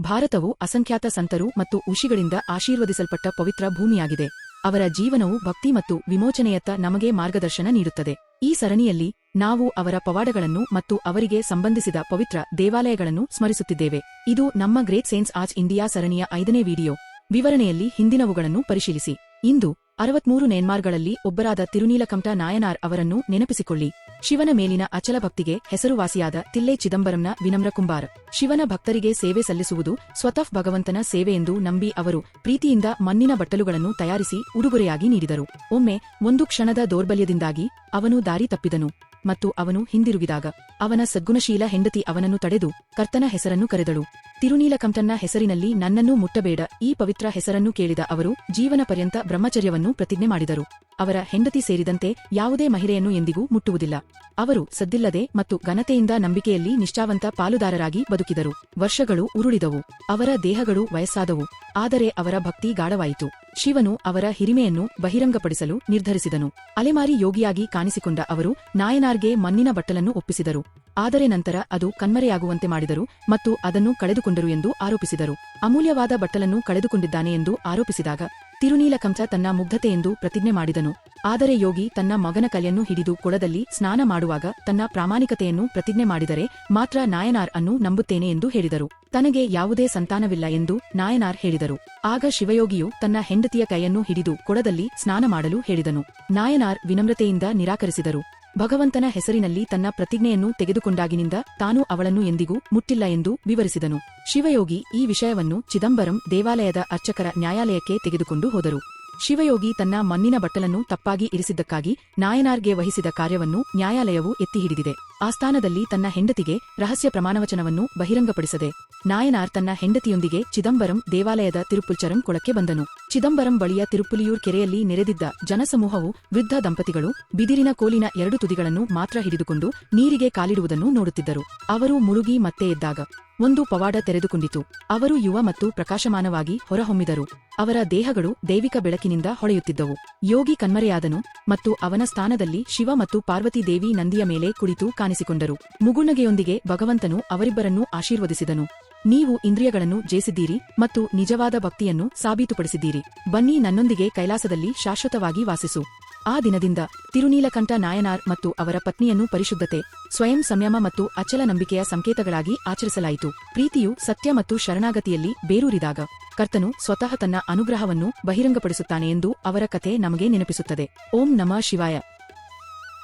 ಭಾರತವು ಅಸಂಖ್ಯಾತ ಸಂತರು ಮತ್ತು ಋಷಿಗಳಿಂದ ಆಶೀರ್ವದಿಸಲ್ಪಟ್ಟ ಪವಿತ್ರ ಭೂಮಿಯಾಗಿದೆ. ಅವರ ಜೀವನವು ಭಕ್ತಿ ಮತ್ತು ವಿಮೋಚನೆಯತ್ತ ನಮಗೆ ಮಾರ್ಗದರ್ಶನ ನೀಡುತ್ತದೆ. ಈ ಸರಣಿಯಲ್ಲಿ ನಾವು ಅವರ ಪವಾಡಗಳನ್ನು ಮತ್ತು ಅವರಿಗೆ ಸಂಬಂಧಿಸಿದ ಪವಿತ್ರ ದೇವಾಲಯಗಳನ್ನು ಸ್ಮರಿಸುತ್ತಿದ್ದೇವೆ. ಇದು ನಮ್ಮ ಗ್ರೇಟ್ ಸೇನ್ಸ್ ಆಜ್ ಇಂಡಿಯಾ ಸರಣಿಯ ಐದನೇ ವಿಡಿಯೋ. ವಿವರಣೆಯಲ್ಲಿ ಹಿಂದಿನವುಗಳನ್ನು ಪರಿಶೀಲಿಸಿ. ಇಂದು ಅರವತ್ಮೂರು ನೇನ್ಮಾರ್ಗಳಲ್ಲಿ ಒಬ್ಬರಾದ ತಿರುನೀಲಕಂಠ ನಾಯನಾರ್ ಅವರನ್ನು ನೆನಪಿಸಿಕೊಳ್ಳಿ. ಶಿವನ ಮೇಲಿನ ಅಚಲ ಭಕ್ತಿಗೆ ಹೆಸರುವಾಸಿಯಾದ ತಿಲ್ಲೆ ಚಿದಂಬರಂನ ವಿನಮ್ರ ಕುಂಬಾರ್. ಶಿವನ ಭಕ್ತರಿಗೆ ಸೇವೆ ಸಲ್ಲಿಸುವುದು ಸ್ವತಃ ಭಗವಂತನ ಸೇವೆ ಎಂದು ನಂಬಿ ಅವರು ಪ್ರೀತಿಯಿಂದ ಮಣ್ಣಿನ ಬಟ್ಟಲುಗಳನ್ನು ತಯಾರಿಸಿ ಉಡುಗೊರೆಯಾಗಿ ನೀಡಿದರು. ಒಮ್ಮೆ ಒಂದು ಕ್ಷಣದ ದೌರ್ಬಲ್ಯದಿಂದಾಗಿ ಅವನು ದಾರಿ ತಪ್ಪಿದನು ಮತ್ತು ಅವನು ಹಿಂದಿರುಗಿದಾಗ ಅವನ ಸದ್ಗುಣಶೀಲ ಹೆಂಡತಿ ಅವನನ್ನು ತಡೆದು ಕರ್ತನ ಹೆಸರನ್ನು ಕರೆದಳು. ತಿರುನೀಲಕಂಠನ ಹೆಸರಿನಲ್ಲಿ ನನ್ನನ್ನೂ ಮುಟ್ಟಬೇಡ. ಈ ಪವಿತ್ರ ಹೆಸರನ್ನು ಕೇಳಿದ ಅವರು ಜೀವನ ಪರ್ಯಂತ ಬ್ರಹ್ಮಚರ್ಯವನ್ನು ಪ್ರತಿಜ್ಞೆ ಮಾಡಿದರು. ಅವರ ಹೆಂಡತಿ ಸೇರಿದಂತೆ ಯಾವುದೇ ಮಹಿಳೆಯನ್ನು ಎಂದಿಗೂ ಮುಟ್ಟುವುದಿಲ್ಲ. ಅವರು ಸದ್ದಿಲ್ಲದೆ ಮತ್ತು ಘನತೆಯಿಂದ ನಂಬಿಕೆಯಲ್ಲಿ ನಿಷ್ಠಾವಂತ ಪಾಲುದಾರರಾಗಿ ಬದುಕಿದರು. ವರ್ಷಗಳು ಉರುಳಿದವು. ಅವರ ದೇಹಗಳು ವಯಸ್ಸಾದವು. ಆದರೆ ಅವರ ಭಕ್ತಿ ಗಾಢವಾಯಿತು. ಶಿವನು ಅವರ ಹಿರಿಮೆಯನ್ನು ಬಹಿರಂಗಪಡಿಸಲು ನಿರ್ಧರಿಸಿದನು. ಅಲೆಮಾರಿ ಯೋಗಿಯಾಗಿ ಕಾಣಿಸಿಕೊಂಡ ಅವರು ನಾಯನಾರ್ಗೆ ಮಣ್ಣಿನ ಬಟ್ಟಲನ್ನು ಒಪ್ಪಿಸಿದರು. ಆದರೆ ನಂತರ ಅದು ಕಣ್ಮರೆಯಾಗುವಂತೆ ಮಾಡಿದರು ಮತ್ತು ಅದನ್ನು ಕಳೆದುಕೊಂಡರು ಎಂದು ಆರೋಪಿಸಿದರು. ಅಮೂಲ್ಯವಾದ ಬಟ್ಟಲನ್ನು ಕಳೆದುಕೊಂಡಿದ್ದಾನೆ ಎಂದು ಆರೋಪಿಸಿದಾಗ ತಿರುನೀಲಕಂಚ ತನ್ನ ಮುಗ್ಧತೆಯೆಂದು ಪ್ರತಿಜ್ಞೆ ಮಾಡಿದನು. ಆದರೆ ಯೋಗಿ ತನ್ನ ಮಗನ ಕಲೆಯನ್ನು ಹಿಡಿದು ಕೊಳದಲ್ಲಿ ಸ್ನಾನ ಮಾಡುವಾಗ ತನ್ನ ಪ್ರಾಮಾಣಿಕತೆಯನ್ನು ಪ್ರತಿಜ್ಞೆ ಮಾಡಿದರೆ ಮಾತ್ರ ನಾಯನಾರ್ ಅನ್ನು ನಂಬುತ್ತೇನೆ ಎಂದು ಹೇಳಿದರು. ತನಗೆ ಯಾವುದೇ ಸಂತಾನವಿಲ್ಲ ಎಂದು ನಾಯನಾರ್ ಹೇಳಿದರು. ಆಗ ಶಿವಯೋಗಿಯು ತನ್ನ ಹೆಂಡತಿಯ ಕೈಯನ್ನು ಹಿಡಿದು ಕೊಳದಲ್ಲಿ ಸ್ನಾನ ಮಾಡಲು ಹೇಳಿದನು. ನಾಯನಾರ್ ವಿನಮ್ರತೆಯಿಂದ ನಿರಾಕರಿಸಿದರು. ಭಗವಂತನ ಹೆಸರಿನಲ್ಲಿ ತನ್ನ ಪ್ರತಿಜ್ಞೆಯನ್ನು ತೆಗೆದುಕೊಂಡಾಗಿನಿಂದ ತಾನು ಅವಳನ್ನು ಎಂದಿಗೂ ಮುಟ್ಟಿಲ್ಲ ಎಂದು ವಿವರಿಸಿದನು. ಶಿವಯೋಗಿ ಈ ವಿಷಯವನ್ನು ಚಿದಂಬರಂ ದೇವಾಲಯದ ಅರ್ಚಕರ ನ್ಯಾಯಾಲಯಕ್ಕೆ ತೆಗೆದುಕೊಂಡು ಹೋದರು. ಶಿವಯೋಗಿ ತನ್ನ ಮಣ್ಣಿನ ಬಟ್ಟಲನ್ನು ತಪ್ಪಾಗಿ ಇರಿಸಿದ್ದಕ್ಕಾಗಿ ನಾಯನಾರ್ಗೆ ವಹಿಸಿದ ಕಾರ್ಯವನ್ನು ನ್ಯಾಯಾಲಯವು ಎತ್ತಿ ಹಿಡಿದಿದೆ ಆಸ್ಥಾನದಲ್ಲಿ ತನ್ನ ಹೆಂಡತಿಗೆ ರಹಸ್ಯ ಪ್ರಮಾಣವಚನವನ್ನು ಬಹಿರಂಗಪಡಿಸದೆ, ನಾಯನಾರ್ ತನ್ನ ಹೆಂಡತಿಯೊಂದಿಗೆ ಚಿದಂಬರಂ ದೇವಾಲಯದ ತಿರುಪುಲ್ಚರಂ ಕೊಳಕ್ಕೆ ಬಂದನು. ಚಿದಂಬರಂ ಬಳಿಯ ತಿರುಪುಲಿಯೂರ್ ಕೆರೆಯಲ್ಲಿ ನೆರೆದಿದ್ದ ಜನಸಮೂಹವು ವೃದ್ಧ ದಂಪತಿಗಳು ಬಿದಿರಿನ ಕೋಲಿನ ಎರಡು ತುದಿಗಳನ್ನು ಮಾತ್ರ ಹಿಡಿದುಕೊಂಡು ನೀರಿಗೆ ಕಾಲಿಡುವುದನ್ನು ನೋಡುತ್ತಿದ್ದರು. ಅವರು ಮುಳುಗಿ ಮತ್ತೆ ಎದ್ದಾಗ ಒಂದು ಪವಾಡ ತೆರೆದುಕೊಂಡಿತು. ಅವರು ಯುವ ಮತ್ತು ಪ್ರಕಾಶಮಾನವಾಗಿ ಹೊರಹೊಮ್ಮಿದರು. ಅವರ ದೇಹಗಳು ದೈವಿಕ ಬೆಳಕಿನಿಂದ ಹೊಳೆಯುತ್ತಿದ್ದವು. ಯೋಗಿ ಕಣ್ಮರೆಯಾದನು ಮತ್ತು ಅವನ ಸ್ಥಾನದಲ್ಲಿ ಶಿವ ಮತ್ತು ಪಾರ್ವತಿ ದೇವಿ ನಂದಿಯ ಮೇಲೆ ಕುಳಿತು ಕಾಣಿಸಿಕೊಂಡರು. ಮುಗುಣ್ಣಗೆಯೊಂದಿಗೆ ಭಗವಂತನು ಅವರಿಬ್ಬರನ್ನೂ ಆಶೀರ್ವದಿಸಿದನು. ನೀವು ಇಂದ್ರಿಯಗಳನ್ನು ಜೇಸಿದ್ದೀರಿ ಮತ್ತು ನಿಜವಾದ ಭಕ್ತಿಯನ್ನು ಸಾಬೀತುಪಡಿಸಿದ್ದೀರಿ. ಬನ್ನಿ ನನ್ನೊಂದಿಗೆ ಕೈಲಾಸದಲ್ಲಿ ಶಾಶ್ವತವಾಗಿ ವಾಸಿಸು. ಆ ದಿನದಿಂದ ತಿರುನೀಲಕಂಠ ನಾಯನಾರ್ ಮತ್ತು ಅವರ ಪತ್ನಿಯನ್ನು ಪರಿಶುದ್ಧತೆ, ಸ್ವಯಂ ಸಂಯಮ ಮತ್ತು ಅಚಲ ನಂಬಿಕೆಯ ಸಂಕೇತಗಳಾಗಿ ಆಚರಿಸಲಾಯಿತು. ಪ್ರೀತಿಯು ಸತ್ಯ ಮತ್ತು ಶರಣಾಗತಿಯಲ್ಲಿ ಬೇರೂರಿದಾಗ ಕರ್ತನು ಸ್ವತಃ ತನ್ನ ಅನುಗ್ರಹವನ್ನು ಬಹಿರಂಗಪಡಿಸುತ್ತಾನೆ ಎಂದು ಅವರ ಕಥೆ ನಮಗೆ ನೆನಪಿಸುತ್ತದೆ. ಓಂ ನಮಃ ಶಿವಾಯ.